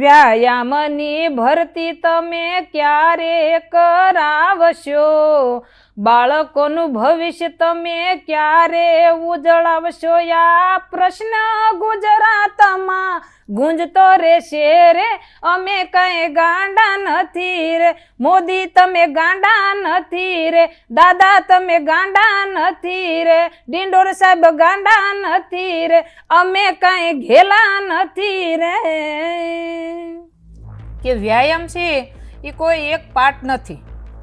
વ્યાયામની ભરતી તમે ક્યારે કરાવશો? બાળકોનું ભવિષ્ય તમે ક્યારે ઉજળાવશો? આ પ્રશ્ન ગુજરાતમાં ગુંજતો રહેશે રે. અમે કઈ ગાંડા નથી રે. મોદી તમે ગાંડા નથી રે. દાદા તમે ગાંડા નથી રે. ડિંડોર સાહેબ ગાંડા નથી રે. અમે કઈ ઘેલા નથી રે. કે વ્યાયામ છે એ કોઈ એક પાર્ટ નથી.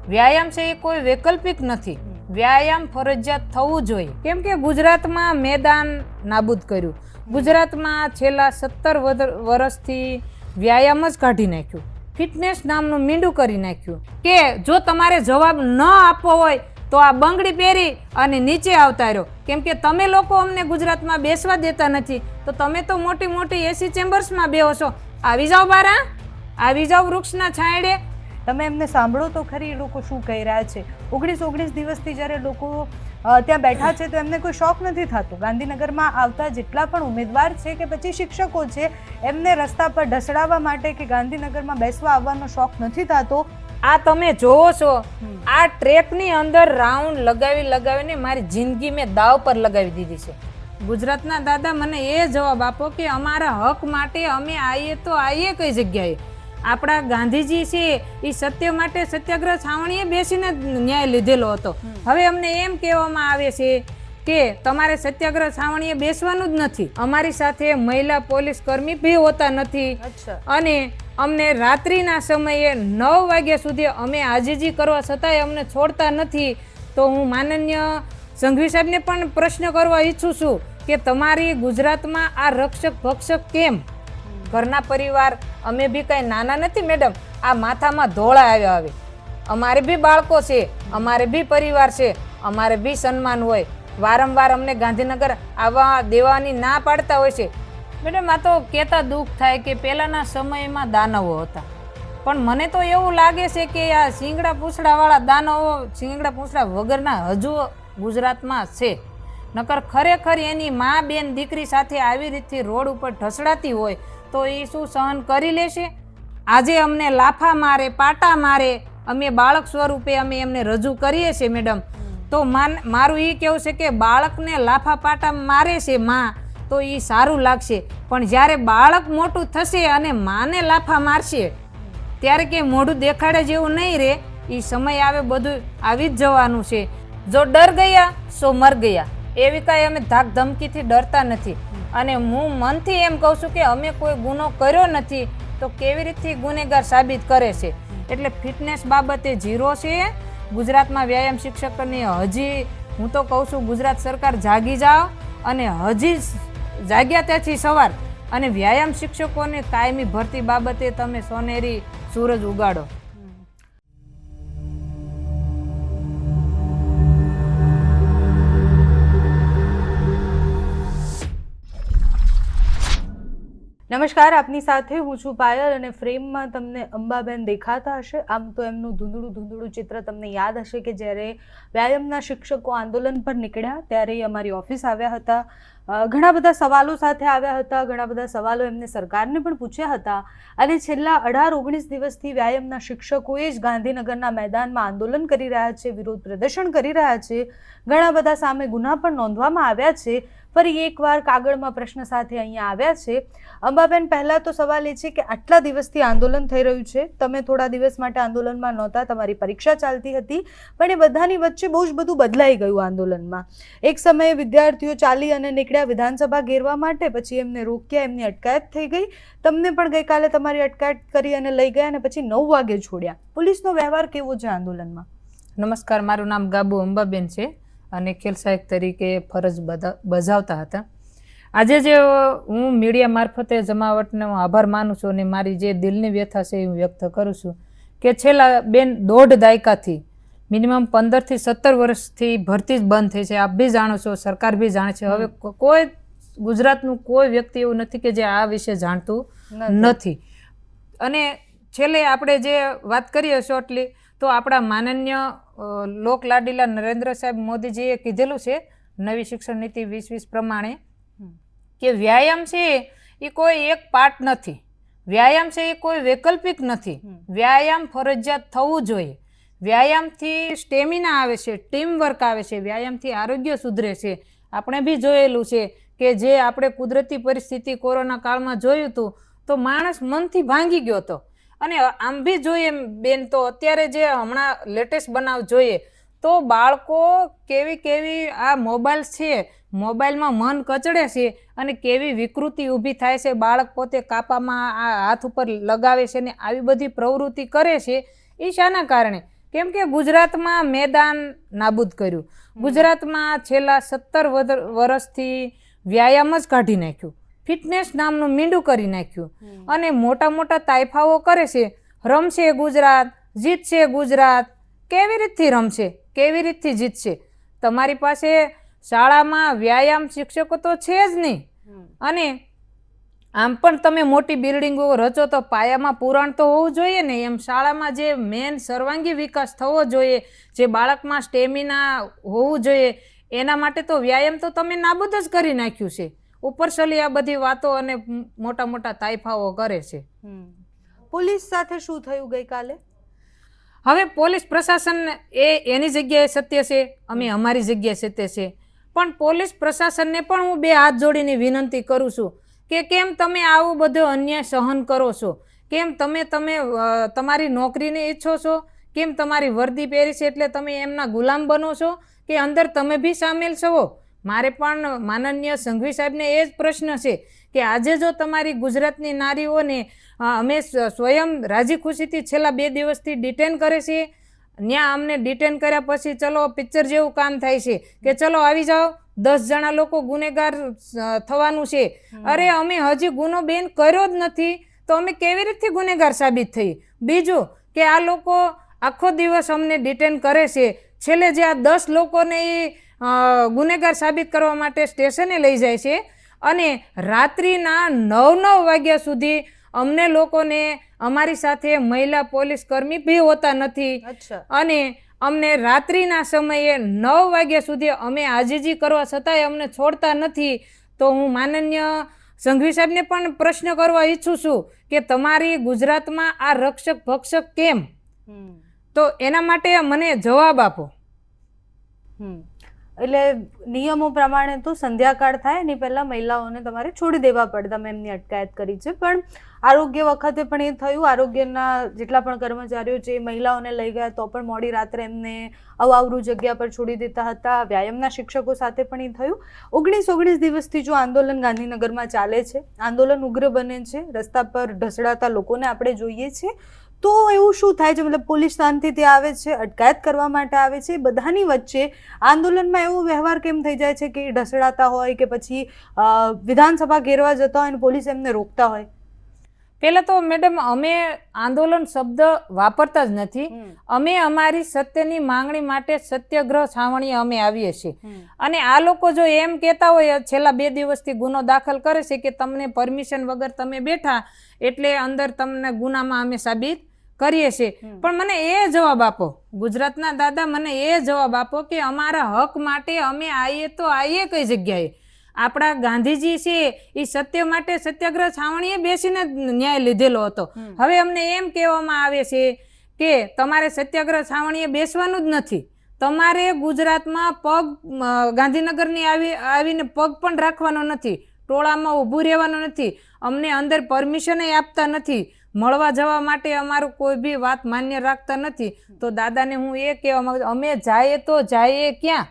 વ્યાયામ છે એ કોઈ વૈકલ્પિક નથી. વ્યાયામ ફરજિયાત થવું જોઈએ. કેમ કે ગુજરાતમાં મેદાન નાબૂદ કર્યું. ગુજરાતમાં છેલ્લા સત્તર વર્ષથી વ્યાયામ જ કાઢી નાખ્યું. ફિટનેસ નામનું મીંડું કરી નાખ્યું કે જો તમારે જવાબ ન આપવો હોય તો આ બંગડી પહેરી અને નીચે આવતા રહ્યો કેમ કે તમે લોકો અમને ગુજરાતમાં બેસવા દેતા નથી, તો તમે તો મોટી મોટી એસી ચેમ્બર્સમાં બેહો છો. આવી જાઓ બારા. આવી જાઓ વૃક્ષના છાંયડે. તમે એમને સાંભળો તો ખરી એ લોકો શું કહી રહ્યા છે. ઓગણીસ ઓગણીસ દિવસથી જ્યારે લોકો ત્યાં બેઠા છે તો એમને કોઈ શોખ નથી થતો. ગાંધીનગરમાં આવતા જેટલા પણ ઉમેદવાર છે કે પછી શિક્ષકો છે એમને રસ્તા પર ઢસડાવવા માટે કે ગાંધીનગરમાં બેસવા આવવાનો શોખ નથી થતો. આ તમે જોવો છો આ ટ્રેકની અંદર રાઉન્ડ લગાવી લગાવીને મારી જિંદગી મેં દાવ પર લગાવી દીધી છે. ગુજરાતના દાદા મને એ જવાબ આપો કે અમારા હક માટે અમે આવીએ તો આવીએ કઈ જગ્યાએ? આપણા ગાંધીજી છે એ સત્ય માટે સત્યાગ્રહ છાવણીએ બેસીને ન્યાય લીધેલો હતો. હવે અમને એમ કહેવામાં આવે છે કે તમારે સત્યાગ્રહ છાવણીએ બેસવાનું જ નથી. અમારી સાથે મહિલા પોલીસ કર્મી બી હોતા નથી. અને અમને રાત્રિના સમયે નવ વાગ્યા સુધી અમે આજીજી કરવા છતાંય અમને છોડતા નથી. તો હું માનનીય સંઘવી સાહેબને પણ પ્રશ્ન કરવા ઈચ્છું છું કે તમારી ગુજરાતમાં આ રક્ષક ભક્ષક કેમ? ઘરના પરિવાર, અમે બી કાંઈ નાના નથી, મેડમ. આ માથામાં ધોળા આવ્યા હવે. અમારે બી બાળકો છે, અમારે બી પરિવાર છે, અમારે બી સન્માન હોય. વારંવાર અમને ગાંધીનગર આવવા દેવાની ના પાડતા હોય છે. મેડમ, આ તો કહેતા દુઃખ થાય કે પહેલાંના સમયમાં દાનવો હતા. પણ મને તો એવું લાગે છે કે આ શિંગડા પૂંછડાવાળા દાનવો, શિંગડા પૂંછડા વગરના હજુ ગુજરાતમાં છે. નકર ખરેખર એની મા બેન દીકરી સાથે આવી રીતથી રોડ ઉપર ઢસડાતી હોય તો એ શું સહન કરી લેશે? આજે અમને લાફા મારે, પાટા મારે, અમે બાળક સ્વરૂપે અમે એમને રજૂ કરીએ છીએ, મેડમ. તો માન, મારું એ કેવું છે કે બાળકને લાફા પાટા મારે છે માં, તો એ સારું લાગશે. પણ જ્યારે બાળક મોટું થશે અને માને લાફા મારશે, ત્યારે કે મોઢું દેખાડે જેવું નહીં રહે એ સમય આવે બધું આવી જ જવાનું છે. જો ડર ગયા, સો મર ગયા. એવી કાંઈ અમે ધાક ધમકીથી ડરતા નથી. અને હું મનથી એમ કહું છું કે અમે કોઈ ગુનો કર્યો નથી, તો કેવી રીતથી ગુનેગાર સાબિત કરે છે? એટલે ફિટનેસ બાબતે ઝીરો છે. ગુજરાતમાં વ્યાયામ શિક્ષકની હજી, હું તો કહું છું ગુજરાત સરકાર જાગી જાઓ. અને હજી જાગ્યા ત્યાંથી સવાર. અને વ્યાયામ શિક્ષકોને કાયમી ભરતી બાબતે તમે સોનેરી સૂરજ ઉગાડો. નમસ્કાર, આપની સાથે હું છું પાયલ અને ફ્રેમમાં તમને અંબાબેન દેખાતા હશે. આમ તો એમનું ધૂંધળું ધૂંધળું ચિત્ર તમને યાદ હશે કે જ્યારે વ્યાયામના શિક્ષકો આંદોલન પર નીકળ્યા, ત્યારે એ અમારી ઓફિસ આવ્યા હતા. ઘણા બધા સવાલો સાથે આવ્યા હતા, ઘણા બધા સવાલો એમને સરકારને પણ પૂછ્યા હતા અને છેલ્લા અઢાર ઓગણીસ દિવસથી વ્યાયામના શિક્ષકોએ જ ગાંધીનગરના મેદાનમાં આંદોલન કરી રહ્યા છે, વિરોધ પ્રદર્શન કરી રહ્યા છે, ઘણા બધા સામે ગુના પણ નોંધવામાં આવ્યા છે. ફરી એકવાર કાગળમાં પ્રશ્ન સાથે અહીંયા આવ્યા છે. અંબાબેન, પહેલાં તો સવાલ એ છે કે આટલા દિવસથી આંદોલન થઈ રહ્યું છે? તમે થોડા દિવસ માટે આંદોલનમાં નહોતા, તમારી પરીક્ષા ચાલતી હતી, પણ એ બધાની વચ્ચે બહુ જ બધું બદલાઈ ગયું આંદોલનમાં. એક સમયે વિદ્યાર્થીઓ ચાલી અને નીકળ્યા વિધાનસભા ઘેરવા માટે પછી એમને રોક્યા, એમની અટકાયત થઈ ગઈ. તમને પણ ગઈકાલે તમારી અટકાયત કરી અને લઈ ગયા અને પછી નવ વાગે છોડ્યા. પોલીસનો વ્યવહાર કેવો છે આંદોલનમાં? નમસ્કાર, મારું નામ ગાબુ અંબાબેન છે અને ખેલ સહાયક તરીકે ફરજ બજા- બજાવતા હતા. આજે જે હું મીડિયા મારફતે જમાવટનો આભાર માનું છું અને મારી જે દિલની વ્યથા છે એ હું વ્યક્ત કરું છું કે છેલ્લા બેન દોઢ દાયકાથી મિનિમમ પંદરથી સત્તર વર્ષથી ભરતી જ બંધ થઈ છે. આપ બી જાણો છો સરકાર બી જાણે છે. હવે કોઈ ગુજરાતનું કોઈ વ્યક્તિ એવું નથી કે જે આ વિશે જાણતું નથી. અને છેલ્લે આપણે જે વાત કરીએ શોર્ટલી તો આપણા માનનીય લોકલાડીલા નરેન્દ્ર સાહેબ મોદીજીએ કીધેલું છે નવી શિક્ષણ નીતિ વીસ વીસ પ્રમાણે કે વ્યાયામ છે એ કોઈ એક પાર્ટ નથી. વ્યાયામ છે એ કોઈ વૈકલ્પિક નથી. વ્યાયામ ફરજિયાત થવું જોઈએ. વ્યાયામથી સ્ટેમિના આવે છે ટીમ વર્ક આવે છે, વ્યાયામથી આરોગ્ય સુધરે છે. આપણે બી જોયેલું છે કે જે આપણે કુદરતી પરિસ્થિતિ કોરોના કાળમાં જોયું હતું, તો માણસ મનથી ભાંગી ગયો હતો. અને આમ બી જોઈએ બેન, તો અત્યારે જે હમણાં લેટેસ્ટ બનાવ જોઈએ, તો બાળકો કેવી કેવી આ મોબાઈલ છે, મોબાઈલમાં મન કચડે છે અને કેવી વિકૃતિ ઊભી થાય છે, બાળક પોતે કાપામાં આ હાથ ઉપર લગાવે છે ને આવી બધી પ્રવૃત્તિ કરે છે એ શાના કારણે. કેમ કે ગુજરાતમાં મેદાન નાબૂદ કર્યું. ગુજરાતમાં છેલ્લા સત્તર વર્ષથી વ્યાયામ જ કાઢી નાખ્યું. ફિટનેસ નામનું મીંડું કરી નાખ્યું. અને મોટા મોટા તાઇફાઓ કરે છે. રમશે ગુજરાત જીતશે ગુજરાત. કેવી રીતથી રમશે? કેવી રીતથી જીતશે? તમારી પાસે શાળામાં વ્યાયામ શિક્ષકો તો છે જ નહીં. અને આમ પણ તમે મોટી બિલ્ડિંગો રચો તો પાયામાં પુરાણ તો હોવું જોઈએ ને. એમ શાળામાં જે મેન સર્વાંગી વિકાસ થવો જોઈએ જે બાળકમાં સ્ટેમિના હોવું જોઈએ એના માટે તો વ્યાયામ તો તમે નાબૂદ જ કરી નાખ્યું છે. ઉપરસલી આ બધી વાતો અને મોટા મોટા તાઇફાઓ કરે છે. પોલીસ સાથે શું થયું ગઈકાલે? હવે પોલીસ પ્રશાસન એ એની જગ્યાએ સત્ય છે અમે અમારી જગ્યાએ સત્ય છે. પણ પોલીસ પ્રશાસનને પણ હું બે હાથ જોડીને વિનંતી કરું છું. કે કેમ તમે આવું બધું અન્યાય સહન કરો છો? કેમ તમે તમે તમારી નોકરીને ઈચ્છો છો? કેમ તમારી વર્દી પહેરી છે એટલે તમે એમના ગુલામ બનો છો? કે અંદર તમે બી સામેલ છો? મારે પણ માનનીય સંઘવી સાહેબને એ જ પ્રશ્ન છે કે આજે જો તમારી ગુજરાતની નારીઓને અમે સ્વ- સ્વયં રાજી ખુશીથી છેલ્લા બે દિવસથી ડિટેન કરે છે ત્યાં અમને ડિટેન કર્યા પછી ચલો પિક્ચર જેવું કામ થાય છે કે ચલો આવી જાઓ દસ જણા લોકો ગુનેગાર થવાનું છે. અરે અમે હજી ગુનો બેન કર્યો જ નથી તો અમે કેવી રીતે ગુનેગાર સાબિત થઈ? બીજું કે આ લોકો આખો દિવસ અમને ડિટેન કરે છે. છેલ્લે જે આ દસ લોકોને એ ગુનેગાર સાબિત કરવા માટે સ્ટેશને લઈ જાય છે અને રાત્રિના નવ નવ વાગ્યા સુધી અમને લોકોને અમારી સાથે મહિલા પોલીસ કર્મી બી હોતા નથી. અને અમને રાત્રિના સમયે નવ વાગ્યા સુધી અમે આજીજી કરવા છતાંય અમને છોડતા નથી તો હું માનનીય સંઘવી સાહેબને પણ પ્રશ્ન કરવા ઈચ્છું છું કે તમારી ગુજરાતમાં આ રક્ષક ભક્ષક કેમ? તો એના માટે મને જવાબ આપો. એટલે નિયમો પ્રમાણે તો સંધ્યાકાળ થાય એની પહેલાં મહિલાઓને તમારે છોડી દેવા પડે તમે એમની અટકાયત કરી છે. પણ આરોગ્ય વખતે પણ એ થયું. આરોગ્યના જેટલા પણ કર્મચારીઓ એ મહિલાઓને લઈ ગયા તો પણ મોડી રાત્રે એમને અવાવરું જગ્યા પર છોડી દેતા હતા. વ્યાયામના શિક્ષકો સાથે પણ એ થયું. ઓગણીસ ઓગણીસ દિવસથી જો આંદોલન ગાંધીનગરમાં ચાલે છે, આંદોલન ઉગ્ર બને છે, રસ્તા પર ઢસડાતા લોકોને આપણે જોઈએ છીએ, તો એવું શું થાય છે? મતલબ પોલીસ શાંતિથી આવે છે, અટકાયત કરવા માટે આવે છે? બધાની વચ્ચે આંદોલનમાં એવો વ્યવહાર કેમ થઈ જાય છે કે ઢસડાતા હોય કે પછી વિધાનસભા ઘેરવા જતા હોય અને પોલીસ એમને રોકતા હોય? પહેલાં તો મેડમ અમે આંદોલન શબ્દ વાપરતા જ નથી. અમે અમારી સત્યની માંગણી માટે સત્યાગ્રહ છાવણી અમે આવીએ છીએ. અને આ લોકો જો એમ કહેતા હોય છેલ્લા બે દિવસથી ગુનો દાખલ કરે છે કે તમને પરમિશન વગર તમે બેઠા એટલે અંદર તમને ગુનામાં અમે સાબિત કરીએ છીએ. પણ મને એ જવાબ આપો ગુજરાતના દાદા મને એ જવાબ આપો કે અમારા હક માટે અમે આવીએ તો આવીએ કઈ જગ્યાએ? આપણા ગાંધીજી છે એ સત્ય માટે સત્યાગ્રહ છાવણીએ બેસીને ન્યાય લીધેલો હતો. હવે અમને એમ કહેવામાં આવે છે કે તમારે સત્યાગ્રહ છાવણીએ બેસવાનું જ નથી. તમારે ગુજરાતમાં પગ ગાંધીનગરની આવી આવીને પગ પણ રાખવાનો નથી. ટોળામાં ઊભું રહેવાનું નથી. અમને અંદર પરમિશન આપતા નથી. મળવા જવા માટે અમારું કોઈ બી વાત માન્ય રાખતા નથી. તો દાદાને હું એ કહેવા માંગુ અમે જઈએ તો જઈએ ક્યાં?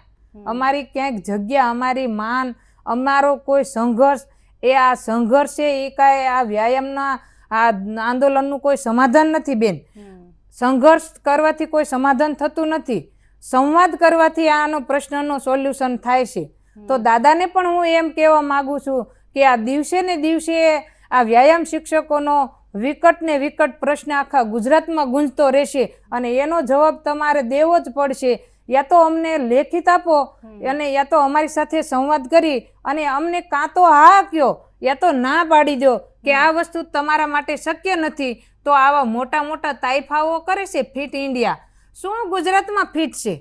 અમારી ક્યાંક જગ્યા અમારી માન અમારો કોઈ સંઘર્ષ એ આ સંઘર્ષ છે એ કાંઈ આ વ્યાયામના આ આંદોલનનું કોઈ સમાધાન નથી બેન. સંઘર્ષ કરવાથી કોઈ સમાધાન થતું નથી. સંવાદ કરવાથી આનો પ્રશ્નનો સોલ્યુશન થાય છે. તો દાદાને પણ હું એમ કહેવા માગું છું કે આ દિવસે ને દિવસે આ વ્યાયામ શિક્ષકોનો વિકટ ને વિકટ પ્રશ્ન આખા ગુજરાતમાં ગુંજતો રહેશે અને એનો જવાબ તમારે દેવો જ પડશે. યા તો અમને લેખિત આપો અને યા તો અમારી સાથે સંવાદ કરી અને અમને કાં તો હા કયો યા તો ના પાડી દો કે આ વસ્તુ તમારા માટે શક્ય નથી તો આવા મોટા મોટા તાઇફાઓ કરે છે ફિટ ઇન્ડિયા. શું ગુજરાતમાં ફિટ છે?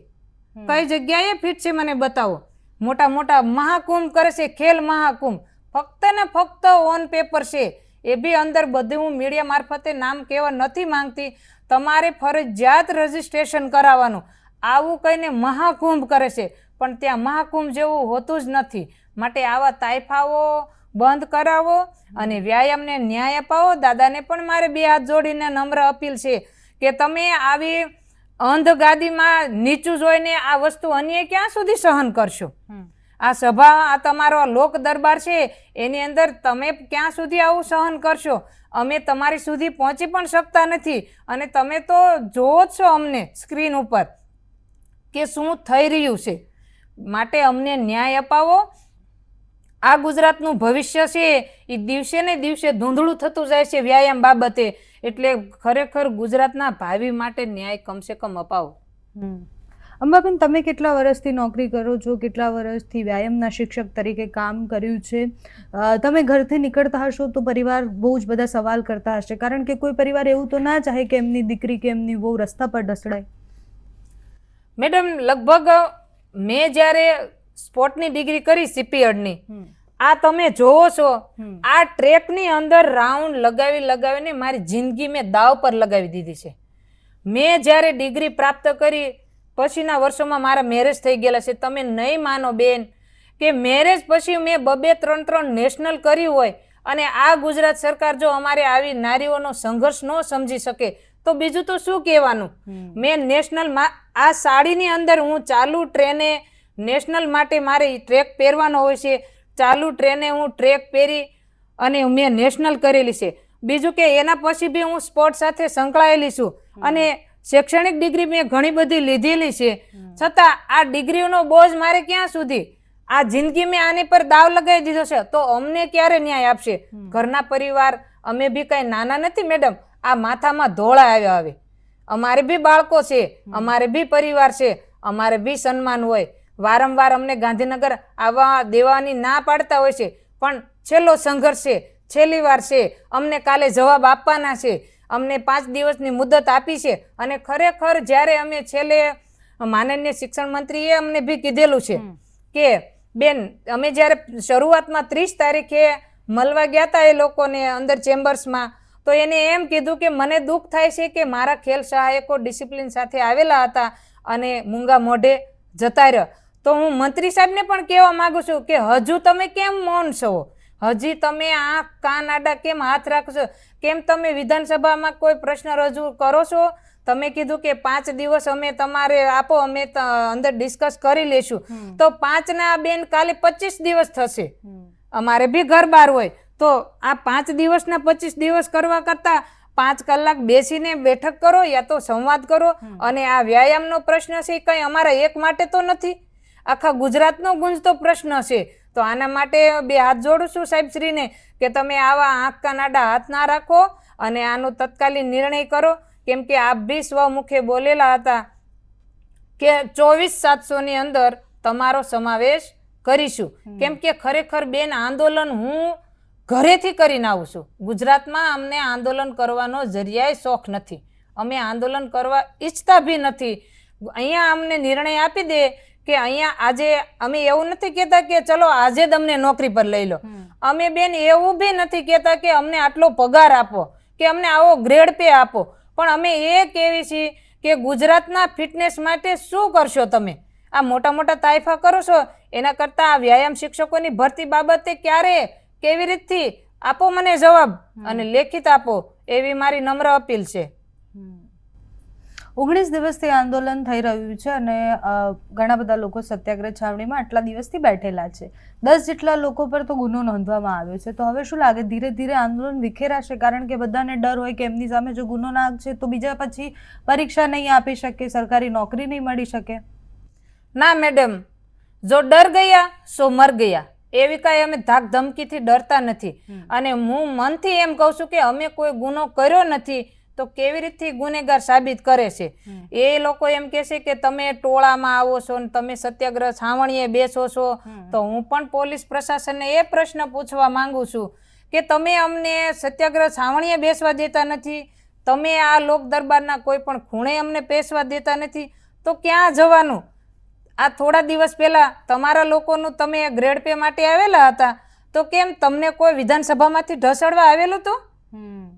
કઈ જગ્યાએ ફિટ છે મને બતાવો. મોટા મોટા મહાકુંભ કરે છે ખેલ મહાકુંભ. ફક્ત ને ફક્ત ઓન પેપર છે. એ બી અંદર બધું હું મીડિયા મારફતે નામ કહેવા નથી માંગતી. તમારે ફરજિયાત રજીસ્ટ્રેશન કરાવવાનું. આવું કહીને મહાકુંભ કરે છે. પણ ત્યાં મહાકુંભ જેવું હોતું જ નથી. માટે આવા તાઇફાઓ બંધ કરાવો અને વ્યાયામને ન્યાય અપાવો. દાદાને પણ મારે બે હાથ જોડીને નમ્ર અપીલ છે કે તમે આવી અંધગાદીમાં નીચું જોઈને આ વસ્તુ અન્ય ક્યાં સુધી સહન કરશો? આ સભા આ તમારો લોક દરબાર છે એની અંદર તમે ક્યાં સુધી આવું સહન કરશો? અમે તમારી સુધી પહોંચી પણ શકતા નથી. અને તમે તો જોવો જ છો અમને સ્ક્રીન ઉપર. કે શું થઈ રહ્યું છે? માટે અમને ન્યાય અપાવો. આ ગુજરાતનું ભવિષ્ય છે, એ દિવસે ને દિવસે ધૂંધળું થતું જાય છે વ્યાયામ બાબતે. એટલે ખરેખર ગુજરાતના ભાવિ માટે ન્યાય કમસે કમ અપાવો. અંબાબેન, તમે કેટલા વર્ષથી નોકરી કરો છો? કેટલા વર્ષથી વ્યાયામના શિક્ષક તરીકે કામ કર્યું છે? તમે ઘરથી નીકળતા હશો તો પરિવાર બહુ જ બધા સવાલ કરતા હશે. કારણ કે કોઈ પરિવાર એવું તો ના ચાહે કે એમની દીકરી કે એમની બહુ રસ્તા પર ઢસડાય. મેડમ લગભગ મેં જ્યારે સ્પોર્ટની ડિગ્રી કરી સીપીએડની આ તમે જોવો છો આ ટ્રેકની અંદર રાઉન્ડ લગાવી લગાવીને મારી જિંદગી મેં દાવ પર લગાવી દીધી છે. મેં જ્યારે ડિગ્રી પ્રાપ્ત કરી પછીના વર્ષોમાં મારા મેરેજ થઈ ગયેલા છે. તમે નહીં માનો બેન કે મેરેજ પછી મેં બબે ત્રણ ત્રણ નેશનલ કર્યું હોય અને આ ગુજરાત સરકાર જો અમારે આવી નારીઓનો સંઘર્ષ ન સમજી શકે તો બીજું તો શું કહેવાનું? મેં નેશનલ આ સાડીની અંદર હું ચાલુ ટ્રેને નેશનલ માટે મારે ટ્રેક પહેરવાનો હોય છે. ચાલુ ટ્રેને હું ટ્રેક પહેરી અને મેં નેશનલ કરેલી છે. બીજું કે એના પછી બી હું સ્પોર્ટ સાથે સંકળાયેલી છું. અને શૈક્ષણિક ડિગ્રી મેં ઘણી બધી લીધેલી છે. છતાં આ ડિગ્રીનો બોજ મારે ક્યાં સુધી? આ જિંદગી મેં આની પર દાવ લગાવી દીધો છે. તો અમને ક્યારે ન્યાય આપશે? ઘરના પરિવાર અમે બી કઈ નાના નથી મેડમ. આ માથામાં ધોળા આવ્યા હવે. અમારે બી બાળકો છે અમારે બી પરિવાર છે અમારે બી સન્માન હોય. વારંવાર અમને ગાંધીનગર આવવા દેવાની ના પાડતા હોય છે પણ છેલ્લો સંઘર્ષ છે છેલ્લી વાર છે અમને કાલે જવાબ આપવાના છે. અમને પાંચ દિવસની મુદત આપી છે અને ખરેખર જ્યારે અમે છેલ્લે માનનીય શિક્ષણ મંત્રીએ અમને બી કીધેલું છે કે બેન અમે જ્યારે શરૂઆતમાં ત્રીસ તારીખે મળવા ગયા હતા એ લોકોને અંદર ચેમ્બર્સમાં તો એને એમ કીધું કે મને દુઃખ થાય છે કે મારા ખેલ સહાયકો ડિસિપ્લિન સાથે આવેલા હતા અને મૂંગા મોઢે જતા રહ્યો. તો હું મંત્રી સાહેબને પણ કહેવા માગું છું કે હજુ તમે કેમ મૌન છો? હજી તમે આ કાન આડા કેમ હાથ રાખશો? કેમ તમે વિધાનસભામાં કોઈ પ્રશ્ન રજૂ કરો છો? તમે કીધું કે પાંચ દિવસ અમે તમારે આપો અમે અંદર ડિસ્કસ કરી લેશું. તો પાંચના બેન કાલે પચીસ દિવસ થશે. અમારે બી ઘર બાર હોય. તો આ પાંચ દિવસના પચીસ દિવસ કરવા કરતાં પાંચ કલાક બેસીને બેઠક કરો યા તો સંવાદ કરો અને આ વ્યાયામનો પ્રશ્ન છે કંઈ અમારા એક માટે તો નથી. આખા ગુજરાતનો ગુંજતો પ્રશ્ન છે. તો આના માટે બે હાથ જોડું છું સાહેબશ્રીને કે તમે આવા આંખ કાનાડા હાથ ના રાખો અને આનો તત્કાલીન નિર્ણય કરો. કેમ કે આપ બી સ્વમુખે બોલેલા હતા કે ચોવીસ સાતસોની અંદર તમારો સમાવેશ કરીશું. કેમ કે ખરેખર બેન આંદોલન હું ઘરેથી કરીને આવું છું. ગુજરાતમાં અમને આંદોલન કરવાનો જરિયાય શોખ નથી. અમે આંદોલન કરવા ઈચ્છતા બી નથી. અહીંયા અમને નિર્ણય આપી દે કે અહીંયા આજે અમે એવું નથી કહેતા કે ચલો આજે જ અમને નોકરી પર લઈ લો. અમે બેન એવું બી નથી કહેતા કે અમને આટલો પગાર આપો કે અમને આવો ગ્રેડ પે આપો. પણ અમે એ કહેવી છીએ કે ગુજરાતના ફિટનેસ માટે શું કરશો તમે? આ મોટા મોટા તાઇફા કરો છો? એના કરતાં આ વ્યાયામ શિક્ષકોની ભરતી બાબતે ક્યારે કેવી રીતથી? આપો મને જવાબ અને લેખિત આપો. એવી મારી નમ્ર અપીલ છે. ઓગણીસ દિવસથી આંદોલન થઈ રહ્યું છે અને ઘણા બધા લોકો સત્યાગ્રહ છાવણીમાં આટલા દિવસથી બેઠેલા છે. દસ જેટલા લોકો પર તો ગુનો નોંધવામાં આવ્યો છે. તો હવે શું લાગે? ધીરે ધીરે આંદોલન વિખેરાશે? કારણ કે બધાને ડર હોય કે એમની સામે જો ગુનો નાખશે તો બીજા પછી પરીક્ષા નહીં આપી શકે સરકારી નોકરી નહીં મળી શકે? ના મેડમ. જો ડર ગયા સો મર ગયા. એવી કાંઈ અમે ધાક ધમકીથી ડરતા નથી. અને હું મનથી એમ કહું છું કે અમે કોઈ ગુનો કર્યો નથી તો કેવી રીતથી ગુનેગાર સાબિત કરે છે? એ લોકો એમ કહે છે કે તમે ટોળામાં આવો છો ને તમે સત્યાગ્રહ છાવણીએ બેસો છો તો હું પણ પોલીસ પ્રશાસનને એ પ્રશ્ન પૂછવા માંગુ છું કે તમે અમને સત્યાગ્રહ છાવણીએ બેસવા દેતા નથી તમે આ લોક દરબારના કોઈ પણ ખૂણે અમને બેસવા દેતા નથી તો ક્યાં જવાનું? આ થોડા દિવસ પહેલા તમારા લોકોનું તમે ગ્રેડ પે માટે આવેલા હતા. તો કેમ તમને કોઈ વિધાનસભામાંથી ઢસડવા આવેલું હતું?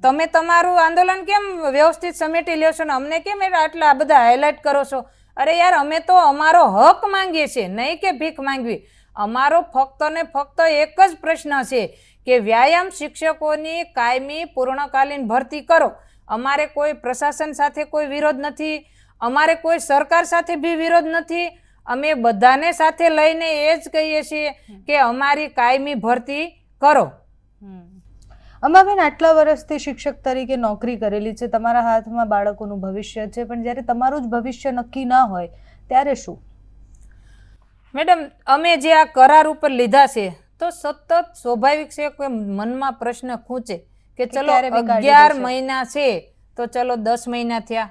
તમે તમારું આંદોલન કેમ વ્યવસ્થિત સમેટી લ્યો છો ને? અમને કેમ આટલા આટલા બધા હાઇલાઇટ કરો છો? અરે યાર અમે તો અમારો હક માંગીએ છીએ નહીં કે ભીખ માંગવી. અમારો ફક્ત ને ફક્ત એક જ પ્રશ્ન છે કે વ્યાયામ શિક્ષકોની કાયમી પૂર્ણકાલીન ભરતી કરો. અમારે કોઈ પ્રશાસન સાથે કોઈ વિરોધ નથી. અમારે કોઈ સરકાર સાથે બી વિરોધ નથી. અમે બધાને સાથે લઈને એ જ કહીએ છીએ કે અમારી કાયમી ભરતી કરો. અમાબેન આટલા વર્ષથી શિક્ષક તરીકે નોકરી કરેલી છે. તમારા હાથમાં બાળકોનું ભવિષ્ય છે પણ જ્યારે તમારું જ ભવિષ્ય નક્કી ના હોય ત્યારે શું? મેડમ અમે જે આ કરાર ઉપર લીધા છે તો સતત સ્વાભાવિક છે કે મનમાં પ્રશ્ન ખૂંચે કે ચલો અગિયાર મહિના છે તો ચલો દસ મહિના થયા.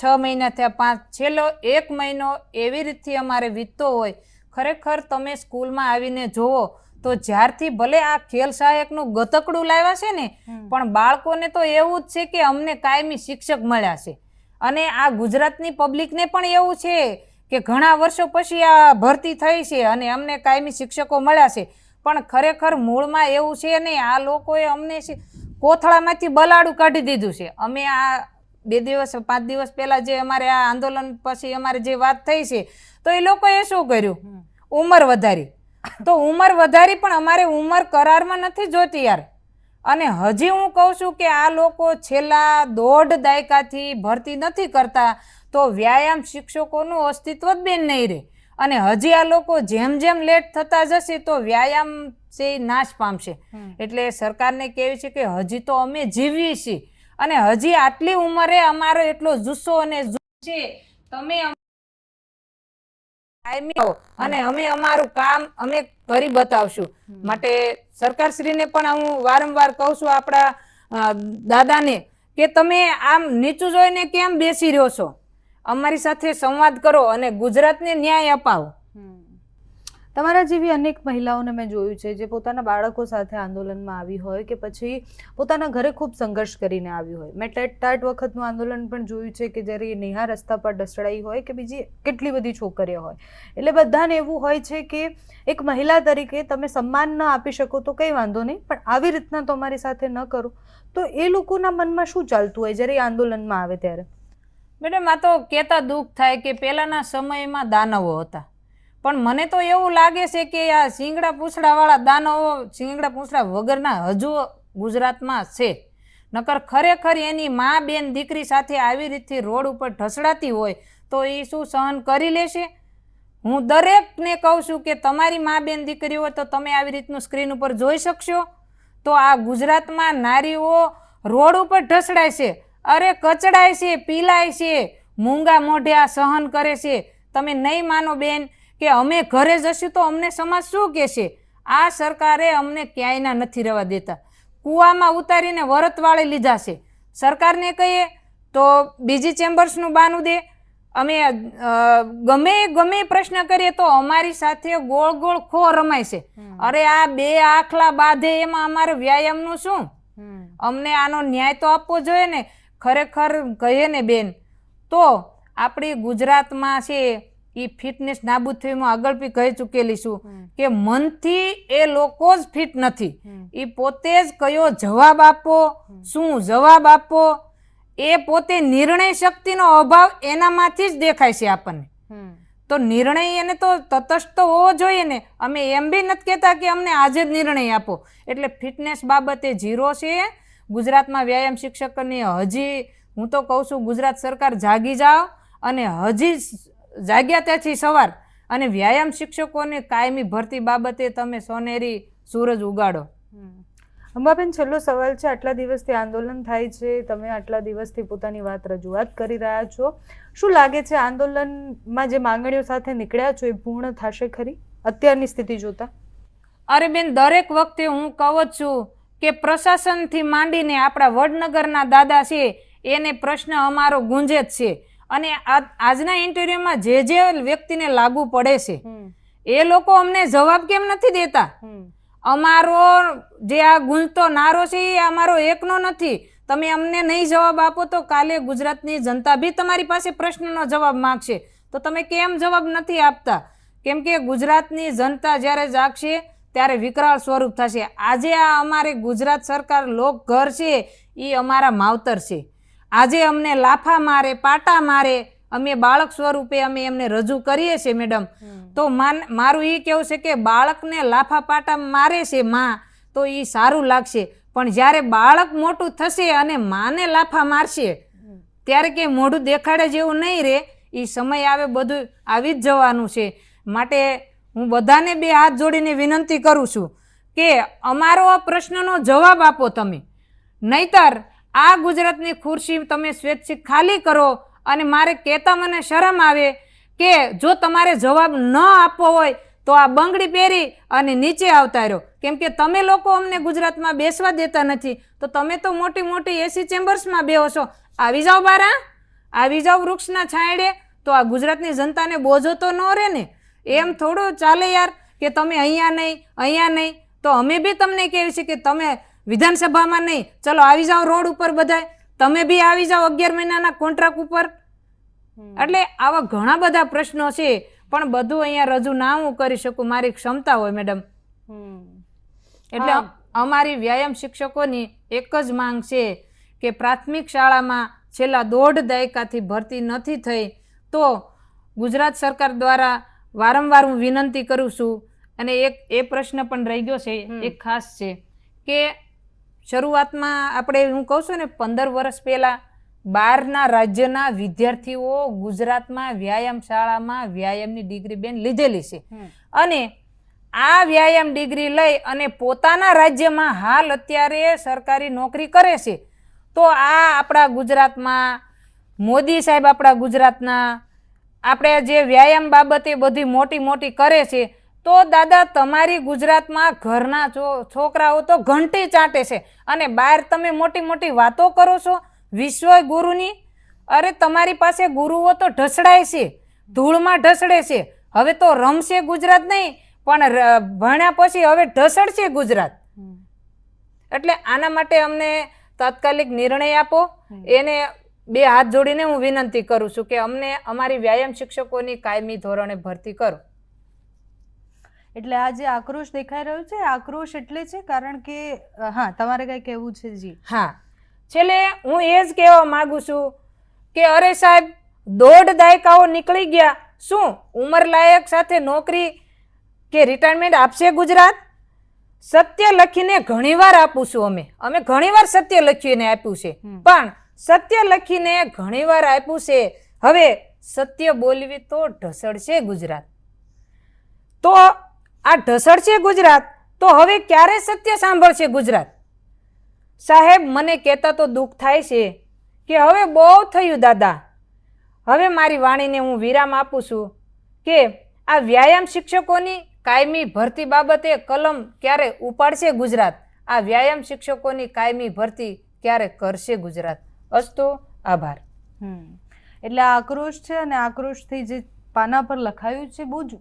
છ મહિના થયા પાંચ છેલ્લો એક મહિનો એવી રીતથી અમારે વીતતો હોય. ખરેખર તમે સ્કૂલમાં આવીને જુઓ તો જ્યારથી ભલે આ ખેલ સહાયકનું ગતકડું લાવ્યા છે ને પણ બાળકોને તો એવું જ છે કે અમને કાયમી શિક્ષક મળ્યા છે. અને આ ગુજરાતની પબ્લિકને પણ એવું છે કે ઘણા વર્ષો પછી આ ભરતી થઈ છે અને અમને કાયમી શિક્ષકો મળ્યા છે. પણ ખરેખર મૂળમાં એવું છે નહીં આ લોકોએ અમને કોથળામાંથી બલાડું કાઢી દીધું છે. અમે આ બે દિવસ પાંચ દિવસ પહેલા જે અમારે આ આંદોલન પછી અમારે જે વાત થઈ છે તો એ લોકોએ શું કર્યું? ઉંમર વધારી. તો ઉંમર વધારી પણ અમારે ઉંમર કરારમાં નથી જોતી યાર. અને હજી હું કહું છું કે આ લોકો છેલ્લા દોઢ દાયકાથી ભરતી નથી કરતા તો વ્યાયામ શિક્ષકોનું અસ્તિત્વ જ બેન નહીં રહે. અને હજી આ લોકો જેમ જેમ લેટ થતા જશે તો વ્યાયામ છે નાશ પામશે. એટલે સરકારને કહેવી છે કે હજી તો અમે જીવીએ છીએ. અને હજી આટલી ઉંમરે અમારો એટલો જુસ્સો અને છે તમે અમ- અને અમે અમારું કામ અમે કરી બતાવશું. માટે સરકારશ્રીને પણ હું વારંવાર કહું છું આપણા દાદાને કે તમે આમ નીચું જોઈને કેમ બેસી રહ્યો છો? અમારી સાથે સંવાદ કરો અને ગુજરાતને ન્યાય અપાવો. તમારા જેવી અનેક મહિલાઓને મેં જોયું છે જે પોતાના બાળકો સાથે આંદોલનમાં આવી હોય કે પછી પોતાના ઘરે ખૂબ સંઘર્ષ કરીને આવી હોય. મેં ટેટ ટાટ વખતનું આંદોલન પણ જોયું છે કે જ્યારે નેહા રસ્તા પર ડસડાઈ હોય કે બીજી કેટલી બધી છોકરીઓ હોય. એટલે બધાને એવું હોય છે કે એક મહિલા તરીકે તમે સન્માન ન આપી શકો તો કંઈ વાંધો નહીં, પણ આવી રીતના તો અમારી સાથે ન કરો. તો એ લોકોના મનમાં શું ચાલતું હોય જ્યારે એ આંદોલનમાં આવે ત્યારે? મેડમ, આ તો કહેતા દુઃખ થાય કે પહેલાંના સમયમાં દાનવો હતા. પણ મને તો એવું લાગે છે કે આ શિંગડા પૂંછડાવાળા દાનવો શિંગડા પૂંછડા વગરના હજુ ગુજરાતમાં છે. નકર ખરેખર એની મા બેન દીકરી સાથે આવી રીતથી રોડ ઉપર ઢસડાતી હોય તો એ શું સહન કરી લેશે? હું દરેકને કહું છું કે તમારી મા બેન દીકરી હોય તો તમે આવી રીતનું સ્ક્રીન ઉપર જોઈ શકશો. તો આ ગુજરાતમાં નારીઓ રોડ ઉપર ઢસડાય છે. અરે કચડાય છે, પીલાય છે, મૂંગા મોઢે આ સહન કરે છે. તમે નહીં માનો બેન કે અમે ઘરે જશું તો અમને સમાજ શું કહેશે? આ સરકારે અમને ક્યાંયના નથી રહેવા દેતા. કૂવામાં ઉતારીને વરતવાળી લીધા છે. સરકારને કહીએ તો બીજી ચેમ્બર્સનું બાનું દે. અમે ગમે ગમે પ્રશ્ન કરીએ તો અમારી સાથે ગોળ ગોળ ખો રમાય છે. અરે આ બે આખલા બાંધે એમાં અમારે વ્યાયામનું શું? અમને આનો ન્યાય તો આપવો જોઈએ ને. ખરેખર કહીએ ને બેન તો આપણી ગુજરાતમાં છે એ ફિટનેસ નાબૂદ થઈમાં આગળ બી કહી ચૂકેલી છું કે મનથી એ લોકો જ ફિટ નથી. એ પોતે જ કયો જવાબ આપો શું જવાબ આપો એ પોતે નિર્ણય શક્તિનો અભાવ એનામાંથી જ દેખાય છે આપણને. તો નિર્ણય એને તો તટસ્થ હોવો જોઈએ ને. અમે એમ બી નથી કહેતા કે અમને આજે જ નિર્ણય આપો. એટલે ફિટનેસ બાબતે ઝીરો છે. ગુજરાતમાં વ્યાયામ શિક્ષકની હજી હું તો કહું છું ગુજરાત સરકાર જાગી જાઓ અને હજી જાગ્યા ત્યાંથી સવાર અને વ્યાયામ શિક્ષકોને કાયમી ભરતી બાબતે તમે સોનેરી સૂરજ ઉગાડો. અંબાબેન છેલ્લો સવાલ છે આટલા દિવસથી આંદોલન થાય છે તમે આટલા દિવસથી પોતાની વાત રજૂઆત કરી રહ્યા છો. શું લાગે છે આંદોલનમાં જે માંગણીઓ સાથે નીકળ્યા છો એ પૂર્ણ થશે ખરી? અત્યારની સ્થિતિ જોતા. અરે બેન દરેક વખતે હું કહું છું કે પ્રશાસનથી માંડીને આપણા વડનગરના દાદા છે એને પ્રશ્ન અમારો ગુંજે જ છે. અને આ આજના ઇન્ટરવ્યુમાં જે જે વ્યક્તિને લાગુ પડે છે એ લોકો અમને જવાબ કેમ નથી દેતા? અમારો જે આ ગુંજતો નારો છે એ અમારો એકનો નથી. તમે અમને નહીં જવાબ આપો તો કાલે ગુજરાતની જનતા બી તમારી પાસે પ્રશ્નનો જવાબ માગશે. તો તમે કેમ જવાબ નથી આપતા? કેમ કે ગુજરાતની જનતા જ્યારે જાગશે ત્યારે વિકરાળ સ્વરૂપ થશે. આજે આ અમારે ગુજરાત સરકાર લોક ઘર છે એ અમારા માવતર છે. આજે અમને લાફા મારે પાટા મારે અમે બાળક સ્વરૂપે અમે એમને રજૂ કરીએ છીએ મેડમ. તો માન મારું એ કેવું છે કે બાળકને લાફા પાટા મારે છે માં તો એ સારું લાગશે. પણ જ્યારે બાળક મોટું થશે અને માને લાફા મારશે ત્યારે કે મોઢું દેખાડે જેવું નહીં રહે એ સમય આવે બધું આવી જ જવાનું છે. માટે હું બધાને બે હાથ જોડીને વિનંતી કરું છું કે અમારો આ પ્રશ્નનો જવાબ આપો તમે. નહીતર આ ગુજરાતની ખુરશી તમે સ્વેચ્છિક ખાલી કરો અને મારે કહેતા મને શરમ આવે કે જો તમારે જવાબ ન આપવો હોય તો આ બંગડી પહેરી અને નીચે આવતા રહ્યો. કેમ કે તમે લોકો અમને ગુજરાતમાં બેસવા દેતા નથી. તો તમે તો મોટી મોટી એસી ચેમ્બર્સમાં બેહો છો. આવી જાઓ બારા. આવી જાઓ વૃક્ષના છાંયડે. તો આ ગુજરાતની જનતાને બોજો તો ન રહે ને. એમ થોડું ચાલે યાર કે તમે અહીંયા નહીં અહીંયા નહીં. તો અમે બી તમને કહેવી છે કે તમે વિધાનસભામાં નહીં. ચલો આવી જાઓ રોડ ઉપર બધાય. તમે બી આવી જાઓ અગિયાર મહિનાના કોન્ટ્રાક્ટ ઉપર. એટલે આવા ઘણા બધા પ્રશ્નો છે પણ બધું અહીંયા રજૂ ના હું કરી શકું મારી ક્ષમતા હોય મેડમ એટલે અમારી વ્યાયામ શિક્ષકોની એક જ માંગ છે કે પ્રાથમિક શાળામાં છેલ્લા દોઢ દાયકાથી ભરતી નથી થઈ તો ગુજરાત સરકાર દ્વારા વારંવાર હું વિનંતી કરું છું અને એક એ પ્રશ્ન પણ રહી ગયો છે એ એક ખાસ છે કે શરૂઆતમાં આપણે હું કહું છું ને પંદર વર્ષ પહેલાં બહારના રાજ્યના વિદ્યાર્થીઓ ગુજરાતમાં વ્યાયામ શાળામાં વ્યાયામની ડિગ્રી બેન લીધેલી છે. અને આ વ્યાયામ ડિગ્રી લઈ અને પોતાના રાજ્યમાં હાલ અત્યારે સરકારી નોકરી કરે છે. તો આ આપણા ગુજરાતમાં મોદી સાહેબ આપણા ગુજરાતના આપણે જે વ્યાયામ બાબતે બધી મોટી મોટી કરે છે તો દાદા તમારી ગુજરાતમાં ઘરના છોકરાઓ તો ઘંટી ચાટે છે. અને બહાર તમે મોટી મોટી વાતો કરો છો વિશ્વ ગુરુની? અરે તમારી પાસે ગુરુઓ તો ઢસડાય છે ધૂળમાં ઢસડે છે. હવે તો રમશે ગુજરાત નહીં પણ ભણ્યા પછી હવે ઢસડશે ગુજરાત. એટલે આના માટે અમને તાત્કાલિક નિર્ણય આપો. એને બે હાથ જોડીને હું વિનંતી કરું છું કે અમને અમારી વ્યાયામ શિક્ષકોની કાયમી ધોરણે ભરતી કરો. એટલે આ જે આક્રોશ દેખાઈ રહ્યો છે આક્રોશ એટલે છે કારણ કે હા તમારે કઈ કહેવું છે જી? હા. છેલ્લે હું એ જ કહેવા માંગુ છું કે અરે સાહેબ દોઢ દાયકાઓ નીકળી ગયા. શું ઉંમરલાયક સાથે નોકરી કે રિટાયરમેન્ટ આપશે ગુજરાત? સત્ય લખીને ઘણીવાર આપું છું અમે. અમે ઘણીવાર સત્ય લખીને આપ્યું છે. પણ સત્ય લખીને ઘણીવાર આપ્યું છે. હવે સત્ય બોલવી તો ઢસડશે ગુજરાત. તો આ ઢસડશે ગુજરાત? તો હવે ક્યારે સત્ય સાંભળશે ગુજરાત? સાહેબ, મને કહેતા તો દુઃખ થાય છે કે હવે બહુ થયું દાદા. હવે મારી વાણીને હું વિરામ આપું છું કે આ વ્યાયામ શિક્ષકોની કાયમી ભરતી બાબતે કલમ ક્યારે ઉપાડશે ગુજરાત? આ વ્યાયામ શિક્ષકોની કાયમી ભરતી ક્યારે કરશે ગુજરાત? અસ્તો, આભાર. એટલે આ આક્રોશ છે અને આક્રોશથી જે પાના પર લખાયું છે, બહુ જ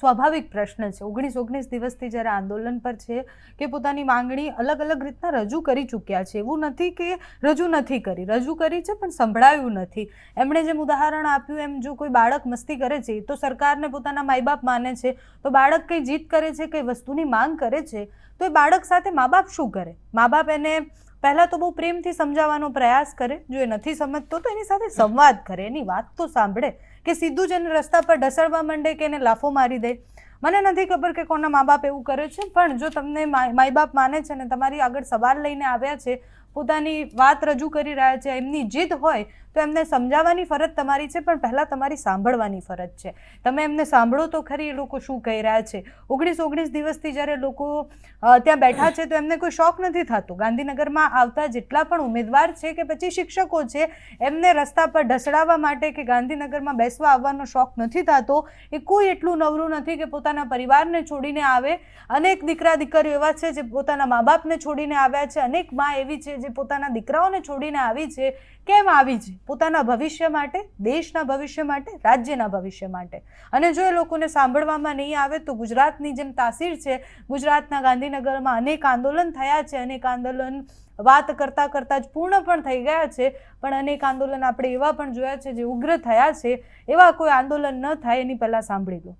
સ્વાભાવિક પ્રશ્ન છે. ઓગણીસ ઓગણીસ દિવસથી જ્યારે આંદોલન પર છે કે પોતાની માંગણી અલગ અલગ રીતના રજૂ કરી ચૂક્યા છે. એવું નથી કે રજૂ નથી કરી. રજૂ કરી છે, પણ સંભળાયું નથી. એમણે જેમ ઉદાહરણ આપ્યું, એમ જો કોઈ બાળક મસ્તી કરે છે, તો સરકારને પોતાના માય બાપ માને છે. તો બાળક કંઈ જીત કરે છે, કંઈ વસ્તુની માંગ કરે છે, તો એ બાળક સાથે મા બાપ શું કરે? મા બાપ એને પહેલાં તો બહુ પ્રેમથી સમજાવવાનો પ્રયાસ કરે. જો એ નથી સમજતો, તો એની સાથે સંવાદ કરે. એની વાત તો સાંભળે. કે સીધું જ એને રસ્તા પર ઢસડવા માંડે કે એને લાફો મારી દે. મને નથી ખબર કે કોના મા બાપ એવું કરે છે, પણ જો તમને માય બાપ માને છે ને તમારી આગળ સવાલ લઈને આવ્યા છે પોતાની વાત રજૂ કરી રહ્યા છે, એમની જીદ હોય તો એમને સમજાવવાની ફરજ તમારી છે, પણ પહેલાં તમારી સાંભળવાની ફરજ છે. તમે એમને સાંભળો તો ખરી એ લોકો શું કહી રહ્યા છે. ઓગણીસ ઓગણીસ દિવસથી જ્યારે લોકો ત્યાં બેઠા છે, તો એમને કોઈ શોખ નથી થતો. ગાંધીનગરમાં આવતા જેટલા પણ ઉમેદવાર છે કે પછી શિક્ષકો છે, એમને રસ્તા પર ઢસડાવવા માટે કે ગાંધીનગરમાં બેસવા આવવાનો શોખ નથી થતો, એ કોઈ એટલું નવરું નથી કે પોતાના પરિવારને છોડીને આવે. અનેક દીકરા દીકરીઓ એવા છે જે પોતાના મા બાપને છોડીને આવ્યા છે, અનેક મા એવી છે જે પોતાના દીકરાઓને છોડીને આવી છે? કેમ આવી છે? પોતાના ભવિષ્ય માટે, દેશના ભવિષ્ય માટે, રાજ્યના ભવિષ્ય માટે? અને જો એ લોકોને સાંભળવામાં નહીં આવે તો ગુજરાતની જેમ તાસીર છે, ગુજરાતના ગાંધીનગરમાં અનેક આંદોલન થયા છે, અનેક આંદોલન વાત કરતાં કરતાં જ પૂર્ણ પણ થઈ ગયા છે. પણ અનેક આંદોલન આપણે એવા પણ જોયા છે જે ઉગ્ર થયા છે. એવા કોઈ આંદોલન ન થાય એની પહેલાં સાંભળી લો.